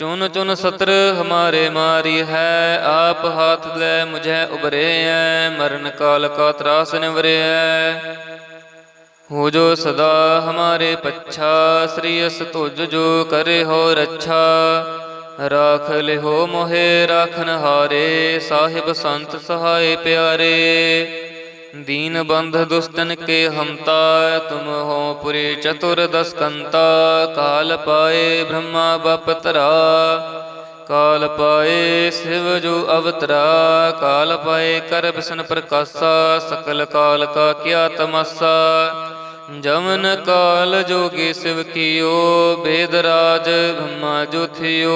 ਚੁਨ ਚੁਨ ਸਤਰ ਹਮਾਰੇ ਮਾਰੀ ਹੈ, ਆਪ ਹਾਥ ਲੈ ਮੁਝੇ ਉਬਰੇ ਹੈ ਮਰਨ ਕਾਲ ਕਾ ਤਰਾਸ ਹੈ ਹੋ ਜੋ ਸਦਾ ਹਮਾਰੇ ਪੱਛਾ, ਸ੍ਰੀ ਅਸ ਤੁਜ ਜੋ ਕਰੇ ਹੋ ਰੱਛਾ। ਰਾਖ ਲਿਹੋ ਮੋਹਿ, ਰਾਖਨ ਹਾਰੇ, ਸਾਹਿਬ ਸੰਤ ਸਹਾਏ ਪਿਆਰੇ। दीन बंध दुस्तन के हमता तुम हो पुरी चतुर दस कंता काल पाए ब्रह्मा बपतरा काल पाए शिव जो अवतरा काल पाए कर बिसन प्रकाशा सकल काल का क्या तमसा जमन काल जोगी शिव कियो वेदराज ब्रह्मा जो थियो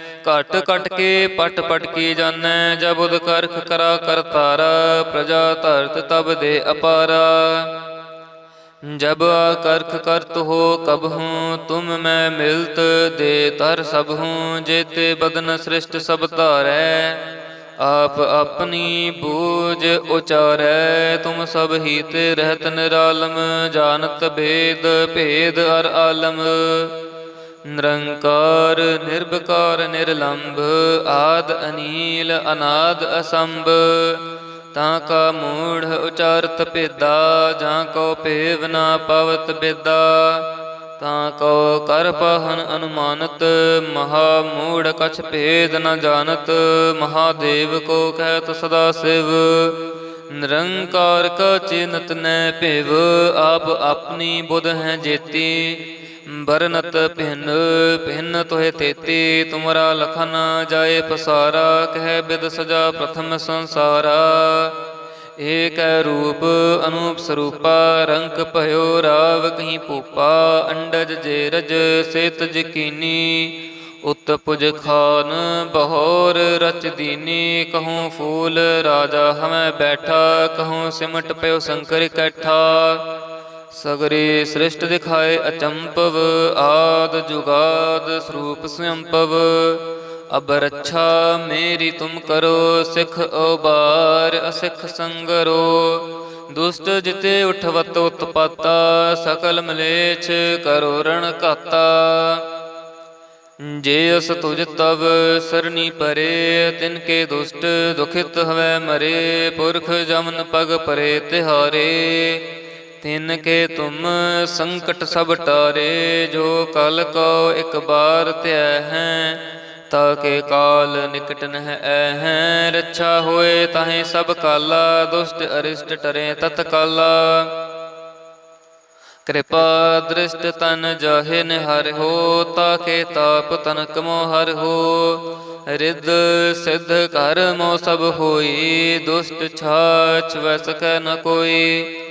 ਘਟ ਘਟ ਕੇ ਪਟ ਪਟ ਕੀ ਜਾਣੈ, ਜਬ ਉਦ ਕਰਖ ਕਰਾ ਕਰ ਕਰਤਾਰਾ ਪ੍ਰਜਾ ਧਰਤ ਤਬ ਦੇ ਅਪਾਰਾ। ਜਬ ਕਰਖ ਕਰਤ ਹੋ ਕਬ ਹੂੰ, ਤੁਮ ਮੈਂ ਮਿਲਤ ਦੇ ਤਰ ਸਭ ਹੂੰ, ਜੇਤੇ ਬਦਨ ਸ੍ਰਿਸ਼ਟ ਸਭ ਧਾਰੈ। ਆਪ ਆਪਣੀ ਬੂਝ ਉਚਾਰੈ, ਤੁਮ ਸਭ ਹੀ ਤੇ ਰਹਿਤ ਨਿਰਾਲਮ, ਜਾਣਤ ਭੇਦ ਭੇਦ ਅਰ ਆਲਮ। ਨਿਰੰਕਾਰ ਨਿਰਭਕਾਰ ਨਿਰਲੰਭ, ਆਦ ਅਨੀਲ, ਅਨਾਦ ਅਸੰਭ। ਤਾਂ ਕਾ ਮੂੜ ਉਚਾਰਤ ਭੇਦਾ, ਜਾਂ ਕੋ ਭੇਵ ਨਾ ਪਵਤ ਬੇਦਾ ਤਾਂ ਕੋ ਕਰ ਪਹਨ ਅਨੁਮਾਨਤ, ਮਹਾ ਮੂੜ ਕਛ ਭੇਦ ਨ ਜਾਣਤ, ਮਹਾਦੇਵ ਕੋ ਕਹਿਤ ਸਦਾ ਸਿਵ। ਨਿਰੰਕਾਰ ਕਾ ਚਿਨਤ ਨੈ ਭਿਵ, ਆਪ ਆਪਣੀ ਬੁਧ ਹੈ ਜੇਤੀ। ਬਰਨਤ ਭਿੰਨ ਭਿੰਨ ਤੋਹਿ ਤੇਤੀ, ਤੁਮਰਾ ਲਖਨ ਜਾਏ ਪਸਾਰਾ, ਕਹਿ ਬਿਦ ਸਜਾ ਪ੍ਰਥਮ ਸੰਸਾਰਾ। ਏਕ ਰੂਪ ਅਨੂਪ ਸਰੂਪਾ, ਰੰਕ ਭਇਓ ਰਾਵ ਕਹੀਂ ਪੂਪਾ ਅੰਡਜ ਜੇਰਜ ਸੇਤ ਜਕੀਨੀ। ਉਤ ਪੁਜ ਖਾਨ ਬਹੋਰ ਰਚ ਦੀਨੀ, ਕਹੂੰ ਫੂਲ ਰਾਜਾ ਹਮੈ ਬੈਠਾ, ਕਹੂੰ ਸਿਮਟ ਪਇਓ ਸ਼ੰਕਰ ਇਕੱਠਾ ਸਗਰੇ ਸ੍ਰਿਸ਼ਟ ਦਿਖਾਏ ਅਚੰਪਵ, ਆਦ ਜੁਗਾਦ ਸਰੂਪ ਸੰਪਵ। ਅਬ ਰੱਛਾ ਮੇਰੀ ਤੁਮ ਕਰੋ, ਸਿਖ ਉਬਾਰ ਅਸਿਖ ਸੰਗਰੋ। ਦੁਸ਼ਟ ਜਿਤੇ ਉਠਵਤ ਉਤਪਾਤਾ, ਸਕਲ ਮਲੇਛ ਕਰੋ ਰਣ ਕਾਤਾ ਜੇ ਅਸ ਤੁਜ ਤਵ ਸਰਨੀ ਪਰੇ, ਤਿਨ ਕੇ ਦੁਸ਼ਟ ਦੁਖਿਤ ਹਵੈ ਮਰੇ। ਪੁਰਖ ਜਮਨ ਪਗ ਪਰੇ ਤਿਹਾਰੇ। ਤਿਨ ਕੇ ਤੁਮ ਸੰਕਟ ਸਭ ਟਾਰੇ, ਜੋ ਕਲ ਕੋ ਇੱਕ ਬਾਰ ਧਿਆ ਹੈ, ਤਾ ਕੇ ਕਾਲ ਨਿਕਟ ਨਹ ਐ ਰੱਛਾ ਹੋਏ ਤਾਹੇ ਸਭ ਕਾਲਾ, ਦੁਸ਼ਟ ਅਰਿਸ਼ਟ ਟਰੇ ਤਤ ਕਾਲਾ। ਕਿਰਪਾ ਦ੍ਰਿਸ਼ਟ ਤਨ ਜਾਹੇ ਨਿਹਰ ਹੋ ਤਾਕੇ ਤਾਪ ਤਨ ਕਮੋ ਹਰ ਹੋ। ਰਿੱਧ ਸਿੱਧ ਘਰ ਮੋ ਸਭ ਹੋਈ, ਦੁਸ਼ਟ ਛਾਛ ਵੈ ਨ ਕੋਈ।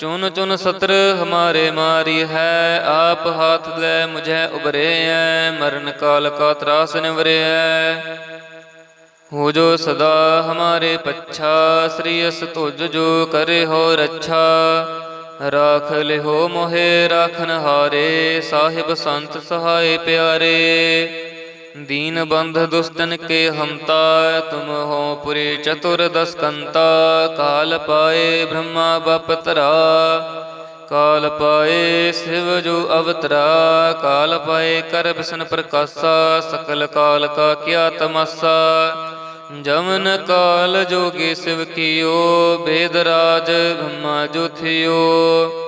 ਚੁਨ ਚੁਨ ਸਤਰ ਹਮਾਰੇ ਮਾਰੀ ਹੈ, ਆਪ ਹਾਥ ਲੈ ਮੁਝੇ ਉਬਰੇ ਐ, ਮਰਨ ਕਾਲ ਕਾ ਤਰਾਸ ਨਿਵਰੇ ਐ। ਹੋ ਜੋ ਸਦਾ ਹਮਾਰੇ ਪੱਛਾ, ਸ੍ਰੀ ਅਸ ਤੁਜ ਜੋ ਕਰੇ ਹੋ ਰੱਛਾ। ਰਾਖ ਲਿਹੋ ਮੋਹਿ, ਰਾਖਨ ਹਾਰੇ, ਸਾਹਿਬ ਸੰਤ ਸਹਾਏ ਪਿਆਰੇ। ਦੀਨ ਬੰਧ ਦੁਸਤਨ ਕੇ ਹਮਤਾ ਤੁਮ ਹੋ ਪੁਰੇ ਚਤੁਰ ਦਸ ਕੰਤਾ ਕਾਲ ਪਾਏ ਬ੍ਰਹਮਾ ਬਪਤਰਾ, ਕਾਲ ਪਾਏ ਸਿਵ ਜੋ ਅਵਤਰਾ, ਕਾਲ ਪਾਏ ਕਰ ਬਿਸ਼ਨ ਪ੍ਰਕਾਸ਼ਾ, ਸਕਲ ਕਾਲ ਕਾ ਕਿਆ ਤਮਸਾ, ਜਮਨ ਕਾਲ ਜੋਗੀ ਸਿਵ ਕੀਓ, ਬੇਦ ਰਾਜ ਬ੍ਰਹਮਾ ਜੋਥਿਓ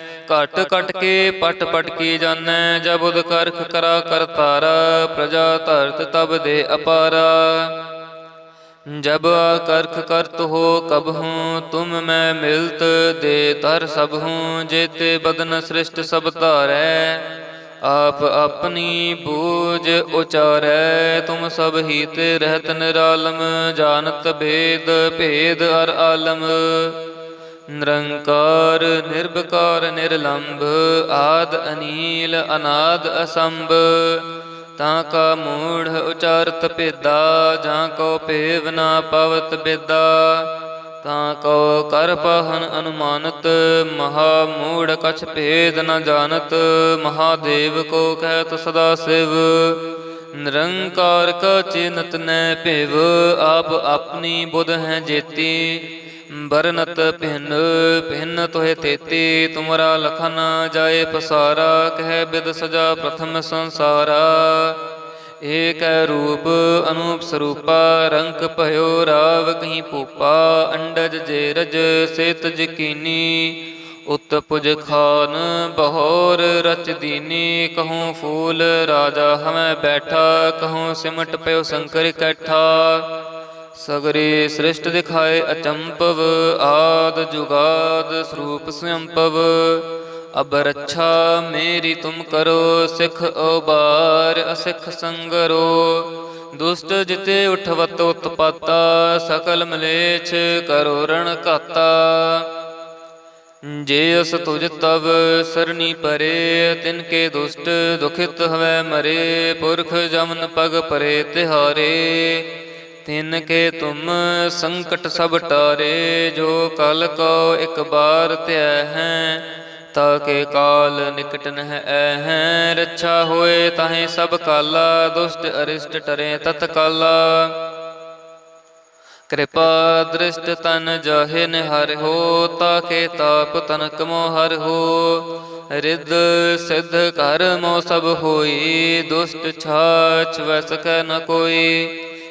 ਘਟ ਘਟ ਕੇ ਪਟ ਪਟ ਕੀ ਜਾਣੈ, ਜਬ ਉਦ ਕਰਖ ਕਰਾ ਕਰਤਾਰਾ ਪ੍ਰਜਾ ਧਰਤ ਤਬ ਦੇ ਅਪਾਰਾ। ਜਬ ਕਰਖ ਕਰਤ ਹੋ ਕਬਹੂ ਤੁਮ ਮੈਂ ਮਿਲਤ ਦੇ ਤਰ ਸਭ ਹੂੰ, ਜੇਤੇ ਬਦਨ ਸ੍ਰਿਸ਼ਟ ਸਭ ਧਾਰੈ। ਆਪ ਆਪਣੀ ਬੂਝ ਉਚਾਰੈ, ਤੁਮ ਸਭ ਹੀ ਤੇ ਰਹਿਤ ਨਿਰਾਲਮ, ਜਾਣਤ ਭੇਦ ਭੇਦ ਅਰ ਆਲਮ। ਨਿਰੰਕਾਰ ਨਿਰਭਕਾਰ ਨਿਰਲੰਭ, ਆਦ ਅਨੀਲ, ਅਨਾਦ ਅਸੰਭ। ਤਾਂ ਕਾ ਮੂੜ ਉਚਾਰਤ ਭੇਦਾ, ਜਾਂ ਕੋ ਭੇਵ ਨਾ ਪਵਤ ਬੇਦਾ। ਤਾਂ ਕੋ ਕਰ ਪਹਨ ਅਨੁਮਾਨਤ, ਮਹਾ ਮੂੜ ਕਛ ਭੇਦ ਨ ਜਾਣਤ, ਮਹਾਦੇਵ ਕੋ ਕਹਿਤ ਸਦਾ ਸਿਵ। ਨਿਰੰਕਾਰ ਕਾ ਚਿਨਤ ਨੈ ਭਿਵ, ਆਪ ਆਪਣੀ ਬੁਧ ਹੈ ਜੇਤੀ। ਬਰਨਤ ਭਿੰਨ ਭਿੰਨ ਤੋਹਿ ਤੇਤੀ, ਤੁਮਰਾ ਲਖਨ ਜਾਏ ਪਸਾਰਾ, ਕਹਿ ਬਿਦ ਸਜਾ ਪ੍ਰਥਮ ਸੰਸਾਰਾ। ਏਕ ਰੂਪ ਅਨੂਪ ਸਰੂਪਾ ਰੰਗ ਭਇਓ ਰਾਵ ਕਹੀਂ ਪੂਪਾ ਅੰਡਜ ਜੇਰਜ ਸੇਤ ਜਕੀਨੀ। ਉਤਪੁਜ ਖਾਨ ਬਹੋਰ ਰਚ ਦੀਨੀ, ਕਹੂੰ ਫੂਲ ਰਾਜਾ ਹਮੈ ਬੈਠਾ, ਕਹੂੰ ਸਿਮਟ ਪਇਓ ਸ਼ੰਕਰ ਇਕੱਠਾ ਸਗਰੇ ਸ੍ਰਿਸ਼ਟ ਦਿਖਾਏ ਅਚੰਪਵ, ਆਦ ਜੁਗਾਦ ਸਰੂਪ ਸੰਪਵ ਅਬ ਰੱਛਾ ਮੇਰੀ ਤੁਮ ਕਰੋ, ਸਿਖ ਉਬਾਰ ਅਸਿਖ ਸੰਗਰੋ। ਦੁਸ਼ਟ ਜਿਤੇ ਉਠਵਤ ਉਤਪਾਤਾ, ਸਕਲ ਮਲੇਛ ਕਰੋ ਰਣ ਕਾਤਾ ਜੇ ਅਸ ਤੁਜ ਤਵ ਸਰਨੀ ਪਰੇ, ਤਿਨ ਕੇ ਦੁਸ਼ਟ ਦੁਖਿਤ ਹਵੈ ਮਰੇ। ਪੁਰਖ ਜਮਨ ਪਗ ਪਰੇ ਤਿਹਾਰੇ। ਤਿਨ ਕੇ ਤੁਮ ਸੰਕਟ ਸਭ ਟਾਰੇ, ਜੋ ਕਲ ਕੋ ਇੱਕ ਬਾਰ ਧਿਆ ਹੈ, ਤਾ ਕੇ ਕਾਲ ਨਿਕਟ ਨਹਿ ਐ ਰੱਛਾ ਹੋਏ ਤਾਹੇ ਸਭ ਕਾਲਾ, ਦੁਸ਼ਟ ਅਰਿਸ਼ਟ ਟਰੇ ਤਤ ਕਾਲਾ ਕਿਰਪਾ ਦ੍ਰਿਸ਼ਟ ਤਨ ਜਾਹੇ ਨਿਹਰ ਹੋ ਤਾਕੇ ਤਾਪ ਤਨ ਕਮੋ ਹਰ ਹੋ। ਰਿੱਧ ਸਿੱਧ ਕਰਮੋ ਸਭ ਹੋਈ, ਦੁਸ਼ਟ ਛਾਛ ਵੈ ਸਕੈ ਨ ਕੋਈ।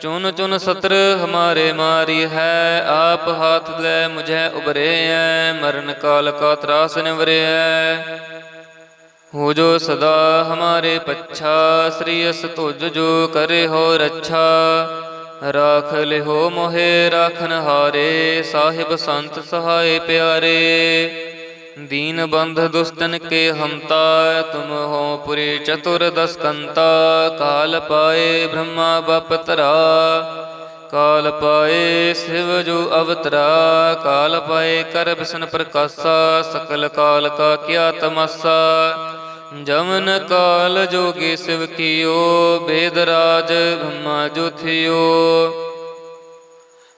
ਚੁਨ ਚੁਨ ਸਤਰ ਹਮਾਰੇ ਮਾਰੀ ਹੈ, ਆਪ ਹਾਥ ਲੈ ਮੁਝੇ ਉਬਰੇ ਹੈ ਮਰਨ ਕਾਲ ਕਾ ਤਰਾਸ ਹੈ ਹੋ ਜੋ ਸਦਾ ਹਮਾਰੇ ਪੱਛਾ, ਸ੍ਰੀ ਅਸ ਤੁਜ ਜੋ ਕਰੇ ਹੋ ਰੱਛਾ। ਰਾਖ ਲਿਹੋ ਮੋਹਿ, ਰਾਖਨ ਹਾਰੇ, ਸਾਹਿਬ ਸੰਤ ਸਹਾਏ ਪਿਆਰੇ। दीन बंध दुस्तन के हमता तुम हो पुरी चतुर दस कंता काल पाए ब्रह्मा बपतरा काल पाए शिव जो अवतरा काल पाए कर बिसन प्रकाशा सकल काल का क्या तमस्सा जमन काल जोगी शिव कियो वेदराज ब्रह्मा जो थियो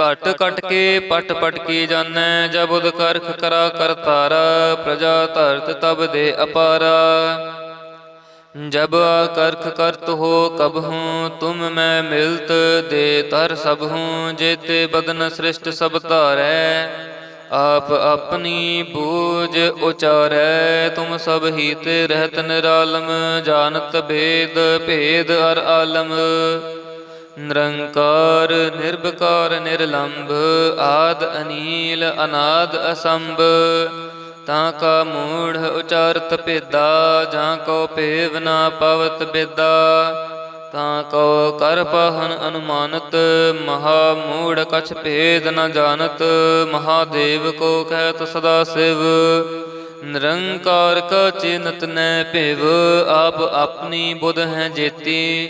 ਘਟ ਘਟ ਕੇ ਪਟ ਪਟ ਕੀ ਜਾਣੈ ਜਬੁਦ ਕਰਖ ਕਰਾ ਕਰ ਕਰਤਾਰ ਪ੍ਰਜਾ ਧਰਤ ਤਬ ਦੇ ਅਪਾਰ। ਜਬ ਕਰਖ ਕਰਤ ਹੋ ਕਬਹੂ ਤੁਮ ਮੈਂ ਮਿਲਤ ਦੇ ਤਰ ਸਭ ਹੂੰ, ਜੇਤੇ ਬਦਨ ਸ੍ਰਿਸ਼ਟ ਸਭ ਧਾਰੈ। ਆਪ ਆਪਣੀ ਬੂਝ ਉਚਾਰੈ, ਤੁਮ ਸਭ ਹੀ ਤੇ ਰਹਿਤ ਨਿਰਾਲਮ, ਜਾਣਤ ਭੇਦ ਭੇਦ ਅਰ ਆਲਮ। ਨਿਰੰਕਾਰ ਨਿਰਭਕਾਰ ਨਿਰਲੰਭ, ਆਦ ਅਨੀਲ, ਅਨਾਦ ਅਸੰਭ। ਤਾਂ ਕਾ ਮੂੜ ਉਚਾਰਤ ਭੇਦਾ, ਜਾਂ ਕੋ ਭੇਵ ਨਾ ਪਵਤ ਬੇਦਾ ਤਾਂ ਕਉ ਕਰ ਪਾਹਨ ਅਨੁਮਾਨਤ, ਮਹਾ ਮੂੜ ਕਛ ਭੇਦ ਨ ਜਾਣਤ, ਮਹਾਦੇਵ ਕੋ ਕਹਿਤ ਸਦਾ ਸਿਵ। ਨਿਰੰਕਾਰ ਕਾ ਚਿਨਤ ਨੈ ਭਿਵ, ਆਪ ਆਪਣੀ ਬੁਧ ਹੈ ਜੇਤੀ।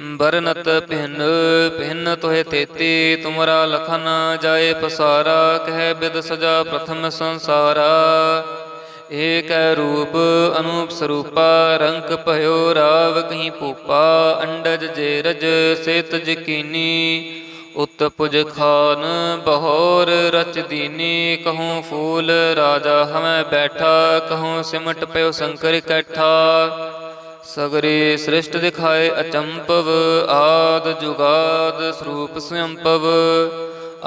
ਬਰਨਤ ਭਿੰਨ ਭਿੰਨ ਤੋਹਿ ਤੇਤੀ, ਤੁਮਰਾ ਲਖਨ ਜਾਏ ਪਸਾਰਾ, ਕਹਿ ਬਿਦ ਸਜਾ ਪ੍ਰਥਮ ਸੰਸਾਰਾ। ਏਕ ਰੂਪ ਅਨੂਪ ਸਰੂਪਾ, ਰੰਕ ਭਇਓ ਰਾਵ ਕਹੀਂ ਭੂਪਾ, ਅੰਡਜ ਜੇਰਜ ਸੇਤ ਜਕੀਨੀ। ਉਤ ਪੁਜ ਖਾਨ ਬਹੋਰ ਰਚ ਦੀਨੀ, ਕਹੂੰ ਫੂਲ ਰਾਜਾ ਹਮੈ ਬੈਠਾ, ਕਹੂੰ ਸਿਮਟ ਪਇਓ ਸ਼ੰਕਰ ਇਕੱਠਾ ਸਗਰੇ ਸ੍ਰਿਸ਼ਟ ਦਿਖਾਏ ਅਚੰਪਵ, ਆਦ ਜੁਗਾਦ ਸਰੂਪ ਸੰਪਵ।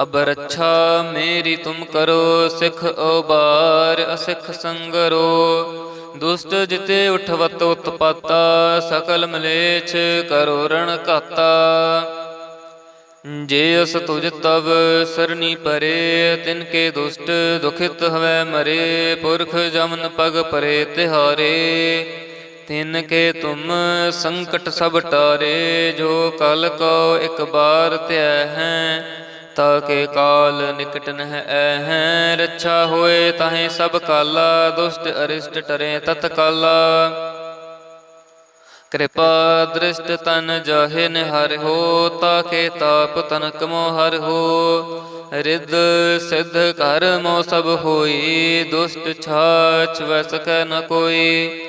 ਅਬ ਰੱਛਾ ਮੇਰੀ ਤੁਮ ਕਰੋ, ਸਿਖ ਉਬਾਰ ਅਸਿਖ ਸੰਗਰੋ। ਦੁਸ਼ਟ ਜਿਤੇ ਉਠਵਤ ਉਤਪਾਤਾ, ਸਕਲ ਮਲੇਛ ਕਰੋ ਰਣ ਕਾਤਾ ਜੇ ਅਸ ਤੁਜ ਤਵ ਸਰਨੀ ਪਰੇ, ਤਿਨ ਕੇ ਦੁਸ਼ਟ ਦੁਖਿਤ ਹਵੈ ਮਰੇ। ਪੁਰਖ ਜਮਨ ਪਗ ਪਰੇ ਤਿਹਾਰੇ। ਤਿਨ ਕੇ ਤੁਮ ਸੰਕਟ ਸਭ ਟਾਰੇ, ਜੋ ਕਲ ਕੋ ਇੱਕ ਬਾਰ ਧਿਆ ਹੈ, ਤਾ ਕੇ ਕਾਲ ਨਿਕਟ ਨਹ ਹੈ। ਰੱਛਾ ਹੋਏ ਤਾਹੇ ਸਭ ਕਾਲਾ, ਦੁਸ਼ਟ ਅਰਿਸ਼ਟ ਟਰੇ ਤਤਕਾਲਾ ਕਿਰਪਾ ਦ੍ਰਿਸ਼ਟ ਤਨ ਜਾਹੇ ਨਿਹਰ ਹੋ ਤਾਕੇ ਤਾਪ ਤਨ ਕਮੋ ਹਰ ਹੋ। ਰਿੱਧ ਸਿੱਧ ਘਰ ਮੋ ਸਭ ਹੋਈ, ਦੁਸ਼ਟ ਛਾਛ ਵੈ ਨ ਕੋਈ।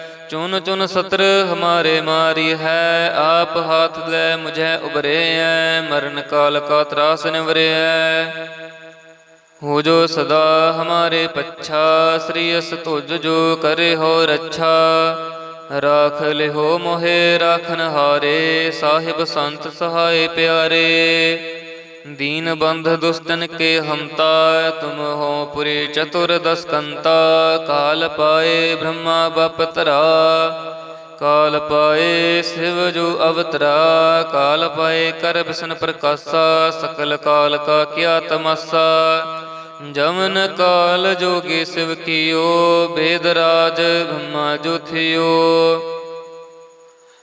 ਚੁਨ ਚੁਨ ਸਤਰ ਹਮਾਰੇ ਮਾਰੀ ਹੈ, ਆਪ ਹਾਥ ਲੈ ਮੁਝੇ ਉਬਰੇ ਹੈ ਮਰਨ ਕਾਲ ਕਾ ਤਰਾਸ ਹੈ ਹੋ ਜੋ ਸਦਾ ਹਮਾਰੇ ਪੱਛਾ, ਸ੍ਰੀ ਅਸ ਤੁਜ ਜੋ ਕਰੇ ਹੋ ਰੱਛਾ। ਰਾਖ ਲਿਹੋ ਮੋਹਿ, ਰਾਖਨ ਹਾਰੇ, ਸਾਹਿਬ ਸੰਤ ਸਹਾਏ ਪਿਆਰੇ। दीन बंध दुस्तन के हमता तुम हो पुरी चतुर दस कंता काल पाए ब्रह्मा बपतरा काल पाए शिव जो अवतरा काल पाए कर बिसन प्रकाशा सकल काल का क्या तमासा जमन काल जोगी शिव कियो वेदराज ब्रह्मा जो थियो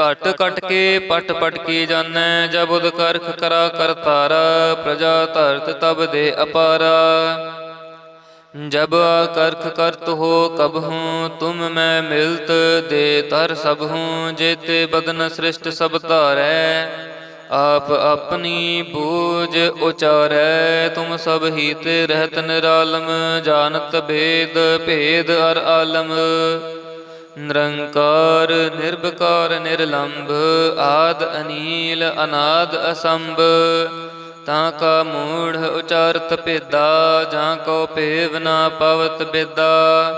ਘਟ ਘਟ ਕੇ ਪਟ ਪਟ ਕੀ ਜਾਣੈ, ਜਬ ਉਦਕਰਖ ਕਰਾ ਕਰਤਾਰਾ ਪ੍ਰਜਾ ਧਰਤ ਤਬ ਦੇ ਅਪਾਰਾ। ਜਬ ਕਰਖ ਕਰਤ ਹੋ ਕਬ ਹੂੰ, ਤੁਮ ਮੈਂ ਮਿਲਤ ਦੇ ਤਰ ਸਭ ਹੂੰ, ਜੇਤੇ ਬਦਨ ਸ੍ਰਿਸ਼ਟ ਸਭ ਧਾਰੈ। ਆਪ ਆਪਣੀ ਬੂਝ ਉਚਾਰੈ, ਤੁਮ ਸਭ ਹੀ ਤੇ ਰਹਿਤ ਨਿਰਾਲਮ, ਜਾਣਤ ਭੇਦ ਭੇਦ ਅਰ ਆਲਮ। ਨਿਰੰਕਾਰ ਨਿਰਭਕਾਰ ਨਿਰਲੰਭ, ਆਦ ਅਨੀਲ, ਅਨਾਦ ਅਸੰਭ। ਤਾਂ ਕਾ ਮੂੜ ਉਚਾਰਤ ਭੇਦਾ, ਜਾਂ ਕੋ ਭੇਵ ਨਾ ਪਵਤ ਬੇਦਾ।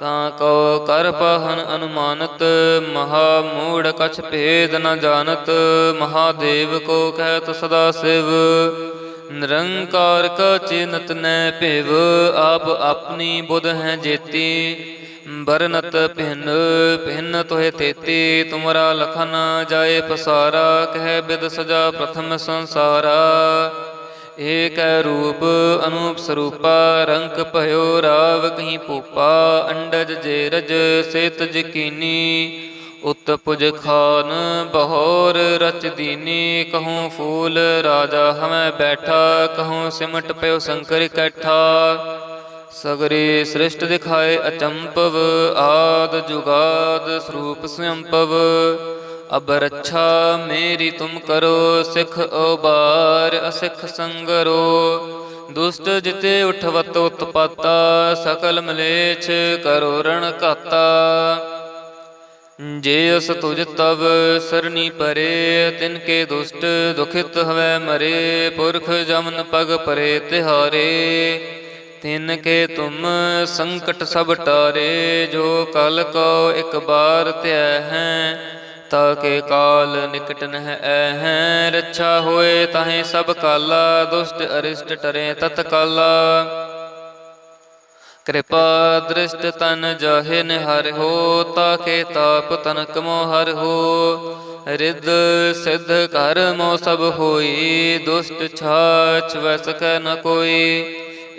ਤਾਂ ਕੋ ਕਰ ਪਹਨ ਅਨੁਮਾਨਤ, ਮਹਾ ਮੂੜ ਕਛ ਭੇਦ ਨ ਜਾਣਤ, ਮਹਾਦੇਵ ਕੋ ਕਹਿਤ ਸਦਾ ਸਿਵ। ਨਿਰੰਕਾਰ ਕਾ ਚਿਨਤ ਨੈ ਭਿਵ, ਆਪ ਆਪਣੀ ਬੁਧ ਹੈ ਜੇਤੀ। ਬਰਨਤ ਭਿੰਨ ਭਿੰਨ ਤੋਹਿ ਤੇਤੀ, ਤੁਮਰਾ ਲਖਨ ਜਾਏ ਪਸਾਰਾ, ਕਹਿ ਬਿਦ ਸਜਾ ਪ੍ਰਥਮ ਸੰਸਾਰਾ। ਏਕ ਰੂਪ ਅਨੂਪ ਸਰੂਪਾ ਰੰਗ ਭਇਓ ਰਾਵ ਕਹੀਂ ਪੂਪਾ, ਅੰਡਜ ਜੇਰਜ ਸੇਤ ਜਕੀਨੀ ਉਤ ਪੁਜ ਖਾਨ ਬਹੋਰ ਰਚ ਦੀਨੀ, ਕਹੂੰ ਫੂਲ ਰਾਜਾ ਹਮੈ ਬੈਠਾ, ਕਹੂੰ ਸਿਮਟ ਪਿਓ ਸ਼ੰਕਰ ਇਕੱਠਾ ਸਗਰੇ ਸ੍ਰਿਸ਼ਟ ਦਿਖਾਏ ਅਚੰਪਵ, ਆਦ ਜੁਗਾਦ ਸਰੂਪ ਸੰਪਵ ਅਬ ਰੱਛਾ ਮੇਰੀ ਤੁਮ ਕਰੋ, ਸਿਖ ਉਬਾਰ ਅਸਿਖ ਸੰਗਰੋ। ਦੁਸ਼ਟ ਜਿਤੇ ਉਠਵਤ ਉਤਪਾਤਾ, ਸਕਲ ਮਲੇਛ ਕਰੋ ਰਣ ਕਾਤਾ ਜੇ ਅਸ ਤੁਜ ਤਵ ਸਰਨੀ ਪਰੇ, ਤਿਨ ਕੇ ਦੁਸ਼ਟ ਦੁਖਿਤ ਹਵੈ ਮਰੇ। ਪੁਰਖ ਜਮਨ ਪਗ ਪਰੇ ਤਿਹਾਰੇ। ਤਿਨ ਕੇ ਤੁਮ ਸੰਕਟ ਸਭ ਟਾਰੇ, ਜੋ ਕਲ ਕੋ ਇੱਕ ਬਾਰ ਧਿਆ ਹੈ, ਤਾ ਕੇ ਕਾਲ ਨਿਕਟ ਨਹ ਐ ਰੱਛਾ ਹੋਏ ਤਾਹੇ ਸਭ ਕਾਲਾ, ਦੁਸ਼ਟ ਅਰਿਸ਼ਟ ਟਰੇ ਤਤ ਕਾਲਾ ਕਿਰਪਾ ਦ੍ਰਿਸ਼ਟ ਤਨ ਜਾਹੇ ਨਿਹਰ ਹੋ ਤਾਕੇ ਤਾਪ ਤਨ ਕਮੋ ਹਰ ਹੋ। ਰਿੱਧ ਸਿੱਧ ਘਰ ਮੋ ਸਭ ਹੋਈ, ਦੁਸ਼ਟ ਛਾਛ ਵੈ ਨ ਕੋਈ।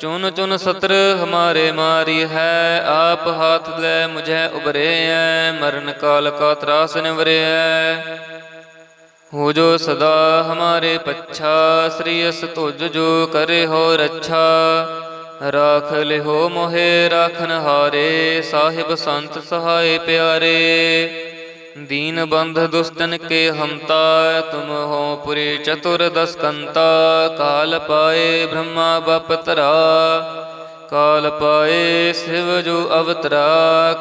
ਚੁਨ ਚੁਨ ਸਤਰ ਹਮਾਰੇ ਮਾਰੀ ਹੈ, ਆਪ ਹਾਥ ਲੈ ਮੁਝੇ ਉਬਰੇ ਐ, ਮਰਨ ਕਾਲ ਕਾ ਤਰਾਸ ਨਿਵਰੇ ਐ। ਹੋ ਜੋ ਸਦਾ ਹਮਾਰੇ ਪੱਛਾ, ਸ੍ਰੀ ਅਸ ਤੁਜ ਜੋ ਕਰੇ ਹੋ ਰੱਛਾ। ਰਾਖ ਲਿਹੋ ਮੋਹਿ, ਰਾਖਨ ਹਾਰੇ, ਸਾਹਿਬ ਸੰਤ ਸਹਾਏ ਪਿਆਰੇ। दीन बंध दुष्टन के हमता तुम हो पुरे चतुर दस्कंता काल पाए ब्रह्मा बपतरा काल पाए शिव जो अवतरा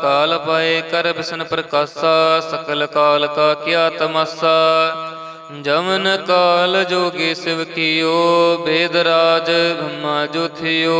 काल पाए कर बिशन प्रकाशा सकल काल का क्या तमाशा जमन काल जोगी शिव कियो भेदराज ब्रह्मा जो थियो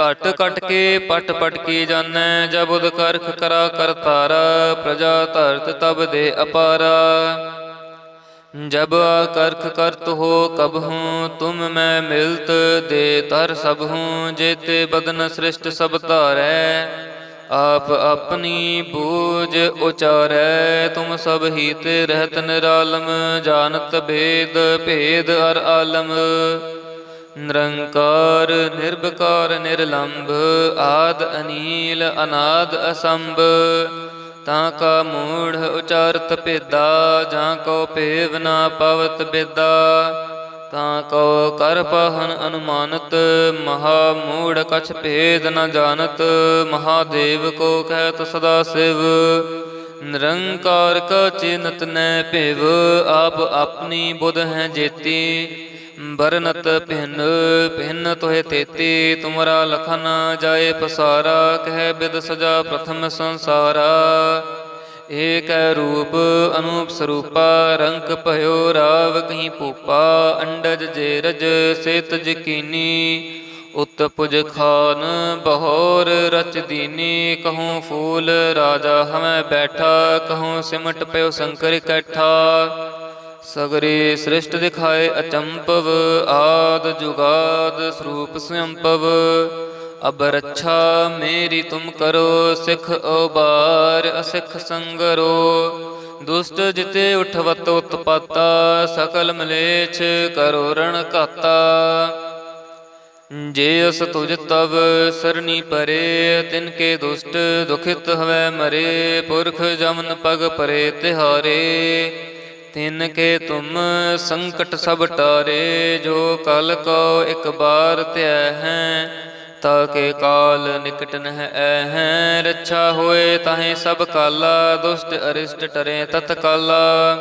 ਘਟ ਘਟ ਕੇ ਪਟ ਪਟ ਕੀ ਜਾਣੈ ਜਬੁਦ ਕਰਖ ਕਰਾ ਕਰ ਕਰਤਾਰ ਪ੍ਰਜਾ ਧਰਤ ਤਬ ਦੇ ਅਪਾਰ। ਜਬ ਕਰਖ ਕਰਤ ਹੋ ਕਬਹੂ ਤੁਮ ਮੈਂ ਮਿਲਤ ਦੇ ਤਰ ਸਭ ਹੂੰ। ਜੇਤੇ ਬਦਨ ਸ੍ਰਿਸ਼ਟ ਸਭ ਧਾਰੈ, ਆਪ ਆਪਣੀ ਬੂਝ ਉਚਾਰੈ। ਤੁਮ ਸਭ ਹੀ ਤੇ ਰਹਿਤ ਨਿਰਾਲਮ, ਜਾਣਤ ਭੇਦ ਭੇਦ ਅਰ ਆਲਮ। ਨਿਰੰਕਾਰ ਨਿਰਭਕਾਰ ਨਿਰਲੰਭ, ਆਦ ਅਨੀਲ, ਅਨਾਦ ਅਸੰਭ। ਤਾਂ ਕਾ ਮੂੜ ਉਚਾਰਤ ਭੇਦਾ, ਜਾਂ ਕੋ ਭੇਵ ਨਾ ਪਵਤ ਬੇਦਾ। ਤਾਂ ਕੋ ਕਰ ਪਹਨ ਅਨੁਮਾਨਤ, ਮਹਾ ਮੂੜ ਕਛ ਭੇਦ ਨ ਜਾਣਤ, ਮਹਾਦੇਵ ਕੋ ਕਹਿਤ ਸਦਾ ਸਿਵ। ਨਿਰੰਕਾਰ ਕਾ ਚਿਨਤ ਨੈ ਭਿਵ, ਆਪ ਆਪਣੀ ਬੁਧ ਹੈ ਜੇਤੀ। ਬਰਨਤ ਭਿੰਨ ਭਿੰਨ ਤੋਹਿ ਤੇਤੀ, ਤੁਮਰਾ ਲਖਨ ਜਾਏ ਪਸਾਰਾ, ਕਹਿ ਬਿਦ ਸਜਾ ਪ੍ਰਥਮ ਸੰਸਾਰਾ। ਏਕ ਰੂਪ ਅਨੂਪ ਸਰੂਪਾ ਰੰਗ ਭਇਓ ਰਾਵ ਕਹੀਂ ਭੂਪਾ, ਅੰਡਜ ਜੇਰਜ ਸੇਤ ਜਕੀਨੀ। ਉਤਪੁਜ ਖਾਨ ਬਹੋਰ ਰਚ ਦੀਨੀ, ਕਹੂੰ ਫੂਲ ਰਾਜਾ ਹਮੈ ਬੈਠਾ, ਕਹੂੰ ਸਿਮਟ ਪਇਓ ਸ਼ੰਕਰ ਇਕੱਠਾ ਸਗਰੇ ਸ੍ਰਿਸ਼ਟ ਦਿਖਾਏ ਅਚੰਪਵ, ਆਦ ਜੁਗਾਦ ਸਰੂਪ ਸੰਪਵ। ਅਬ ਰੱਛਾ ਮੇਰੀ ਤੁਮ ਕਰੋ, ਸਿਖ ਉਬਾਰ ਅਸਿਖ ਸੰਗਰੋ। ਦੁਸ਼ਟ ਜਿਤੇ ਉਠਵਤ ਉਤਪਾਤਾ, ਸਕਲ ਮਲੇਛ ਕਰੋ ਰਣ ਕਾਤਾ ਜੇ ਅਸ ਤੁਜ ਤਵ ਸਰਨੀ ਪਰੇ, ਤਿਨ ਕੇ ਦੁਸ਼ਟ ਦੁਖਿਤ ਹਵੈ ਮਰੇ। ਪੁਰਖ ਜਮਨ ਪਗ ਪਰੇ ਤਿਹਾਰੇ। ਤਿਨ ਕੇ ਤੁਮ ਸੰਕਟ ਸਭ ਟਾਰੇ, ਜੋ ਕਲ ਕੋ ਇੱਕ ਬਾਰ ਧਿਆ ਹੈ, ਤਾ ਕੇ ਕਾਲ ਨਿਕਟ ਨਹਿ ਐ ਰੱਛਾ ਹੋਏ ਤਾਹੇ ਸਭ ਕਾਲਾ, ਦੁਸ਼ਟ ਅਰਿਸ਼ਟ ਟਰੇ ਤਤਕਾਲਾ।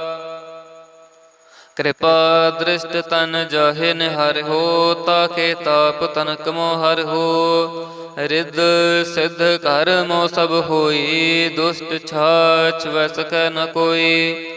ਕਿਰਪਾ ਦ੍ਰਿਸ਼ਟ ਤਨ ਜਾਹੇ ਨਿਹਰ ਹੋ, ਤਾ ਕੇ ਤਾਪ ਤਨ ਕਮੋ ਹਰ ਹੋ। ਰਿੱਧ ਸਿੱਧ ਕਰਮੋ ਸਭ ਹੋਈ, ਦੁਸ਼ਟ ਛਾਛ ਵਸ ਕੈ ਨ ਕੋਈ।